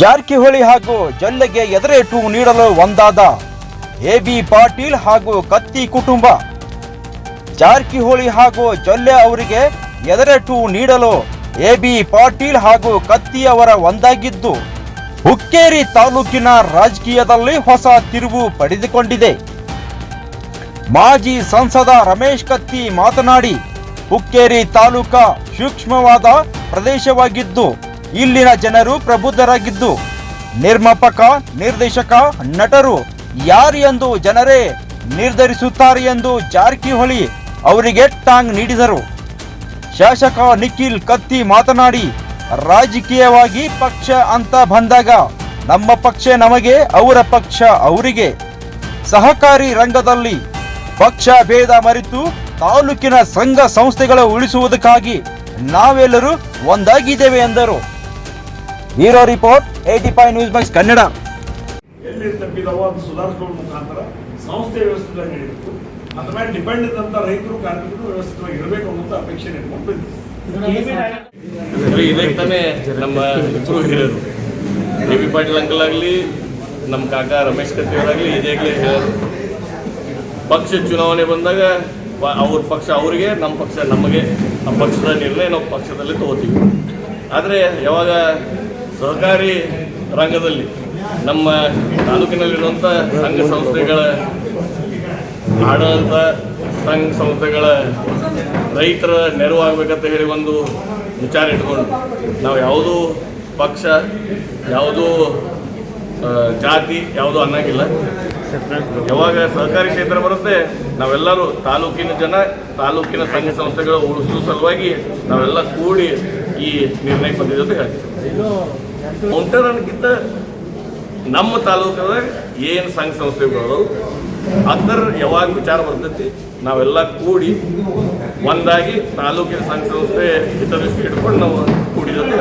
ಜಾರಕಿಹೊಳಿ ಹಾಗೂ ಜಲ್ಲೆಗೆ ಎದುರೇಟು ನೀಡಲು ಒಂದಾದ ಎಬಿ ಪಾಟೀಲ್ ಹಾಗೂ ಕತ್ತಿ ಕುಟುಂಬ. ಜಾರಕಿಹೊಳಿ ಹಾಗೂ ಜೊಲ್ಲೆ ಅವರಿಗೆ ಎದರೆಟು ನೀಡಲು ಎಬಿ ಪಾಟೀಲ್ ಹಾಗೂ ಕತ್ತಿ ಅವರ ಒಂದಾಗಿದ್ದು, ಹುಕ್ಕೇರಿ ತಾಲೂಕಿನ ರಾಜಕೀಯದಲ್ಲಿ ಹೊಸ ತಿರುವು ಪಡೆದುಕೊಂಡಿದೆ. ಮಾಜಿ ಸಂಸದ ರಮೇಶ್ ಕತ್ತಿ ಮಾತನಾಡಿ, ಹುಕ್ಕೇರಿ ತಾಲೂಕಾ ಸೂಕ್ಷ್ಮವಾದ ಪ್ರದೇಶವಾಗಿದ್ದು ಇಲ್ಲಿನ ಜನರು ಪ್ರಬುದ್ಧರಾಗಿದ್ದು, ನಿರ್ಮಾಪಕ, ನಿರ್ದೇಶಕ, ನಟರು ಯಾರು ಎಂದು ಜನರೇ ನಿರ್ಧರಿಸುತ್ತಾರೆ ಎಂದು ಜಾರಕಿಹೊಳಿ ಅವರಿಗೆ ಟಾಂಗ್ ನೀಡಿದರು. ಶಾಸಕ ನಿಖಿಲ್ ಕತ್ತಿ ಮಾತನಾಡಿ, ರಾಜಕೀಯವಾಗಿ ಪಕ್ಷ ಅಂತ ಬಂದಾಗ ನಮ್ಮ ಪಕ್ಷ ನಮಗೆ, ಅವರ ಪಕ್ಷ ಅವರಿಗೆ ಸಹಕಾರಿ ರಂಗದಲ್ಲಿ ಪಕ್ಷ ಭೇದ ಮರೆತು ತಾಲೂಕಿನ ಸಂಘ ಸಂಸ್ಥೆಗಳ ಉಳಿಸುವುದಕ್ಕಾಗಿ ನಾವೆಲ್ಲರೂ ಒಂದಾಗಿದ್ದೇವೆ ಎಂದರು. Hero report AT five news box Kannada. ಎಲ್ಲಿ ತಪ್ಪಿದವೋ ಅದು ಸುಧಾರಿಸ್ಕೊಳ್ಳೋ ಮುಖಾಂತರ ಸಂಸ್ಥೆ ವ್ಯವಸ್ಥಿತವಾಗಿ ನಡೀಬೇಕು ಅದ್ರ ಮೇಲೆ ಡಿಪೆಂಡ್ ಇದ್ದಂಥ ರೈತರು ಕಾರ್ಮಿಕರು ವ್ಯವಸ್ಥಿತವಾಗಿ ಇರಬೇಕು ಅನ್ನೋದು ಅಪೇಕ್ಷೆ ಇಟ್ಕೊಂಡು ಬಂದಿದೆ ಅಂದ್ರೆ ಇದೇ ತಾನೇ ನಮ್ಮ ಇಬ್ಬರು ಹಿರಿಯರು ಡಿ ಬಿ ಪಾಟೀಲ್ ಅಂಕಲ್ ಆಗಲಿ ನಮ್ಮ ಕಾಕ ರಮೇಶ್ ಕಟ್ಟಿ ಅವರಾಗ್ಲಿ ಇದೇಗ್ಲೇ ಹೇಳೋರು ಪಕ್ಷ ಚುನಾವಣೆ ಬಂದಾಗ ವ- ಅವ್ರ ಪಕ್ಷ ಅವರಿಗೆ ನಮ್ಮ ಪಕ್ಷ ನಮಗೆ ಆ ಪಕ್ಷದ ನಿರ್ಣಯ ನಾವು ಪಕ್ಷದಲ್ಲಿ ತಗೋತೀವಿ. ಆದರೆ ಯಾವಾಗ ಸಹಕಾರಿ ರಂಗದಲ್ಲಿ ನಮ್ಮ ತಾಲೂಕಿನಲ್ಲಿರುವಂಥ ಸಂಘ ಸಂಸ್ಥೆಗಳ, ಆಡಳಿತ ಸಂಘ ಸಂಸ್ಥೆಗಳ ರೈತರ ನೆರವು ಆಗಬೇಕಂತ ಹೇಳಿ ಒಂದು ವಿಚಾರ ಇಟ್ಕೊಂಡು ನಾವು ಯಾವುದೂ ಪಕ್ಷ, ಯಾವುದೂ ಜಾತಿ, ಯಾವುದೂ ಅನ್ನಂಗಿಲ್ಲ. ಯಾವಾಗ ಸಹಕಾರಿ ಕ್ಷೇತ್ರ ಬರುತ್ತೆ, ನಾವೆಲ್ಲರೂ ತಾಲೂಕಿನ ಜನ, ತಾಲೂಕಿನ ಸಂಘ ಸಂಸ್ಥೆಗಳ ಉಳಿಸುವ ಸಲುವಾಗಿ ನಾವೆಲ್ಲ ಕೂಡಿ ಈ ನಿರ್ಣಯಕ್ಕೆ ಬಂದಿದೆ ಅಂತ ಹೇಳ್ತೀವಿ ಕೌಂಟರ್ ಅನ್ನಕ್ಕಿಂತ ನಮ್ಮ ತಾಲೂಕದಾಗ ಏನು ಸಂಘ ಸಂಸ್ಥೆಗಳು ಅದರ ಯಾವಾಗ ವಿಚಾರ ಬರ್ತೈತಿ, ನಾವೆಲ್ಲ ಕೂಡಿ ಒಂದಾಗಿ ತಾಲೂಕಿನ ಸಂಘ ಸಂಸ್ಥೆ ಹಿತದೃಷ್ಟಿ ಇಟ್ಕೊಂಡು ನಾವು ಕೂಡಿದಂತೆ